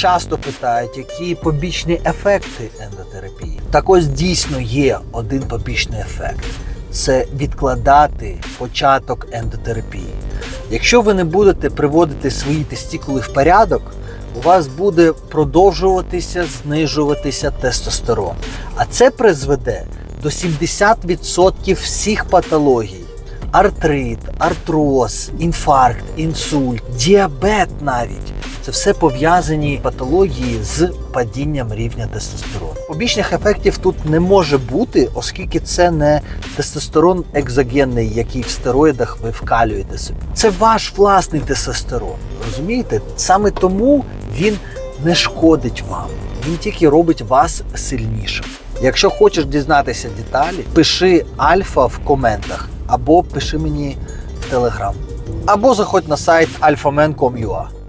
часто питають, які побічні ефекти ендотерапії. Так ось дійсно є один побічний ефект це відкладати початок ендотерапії. Якщо ви не будете приводити свої тестікули в порядок, у вас буде продовжуватися знижуватися тестостерон. А це призведе до 70% всіх патологій. Артрит, артроз, інфаркт, інсульт, діабет навіть. Це все пов'язані патології з падінням рівня тестостерону. Побічних ефектів тут не може бути, оскільки це не тестостерон екзогенний, який в стероїдах ви вкалюєте собі. Це ваш власний тестостерон. Розумієте? Саме тому він не шкодить вам. Він тільки робить вас сильнішим. Якщо хочеш дізнатися деталі, пиши альфа в коментах або пиши мені в телеграм. Або заходь на сайт alphaman.com.ua.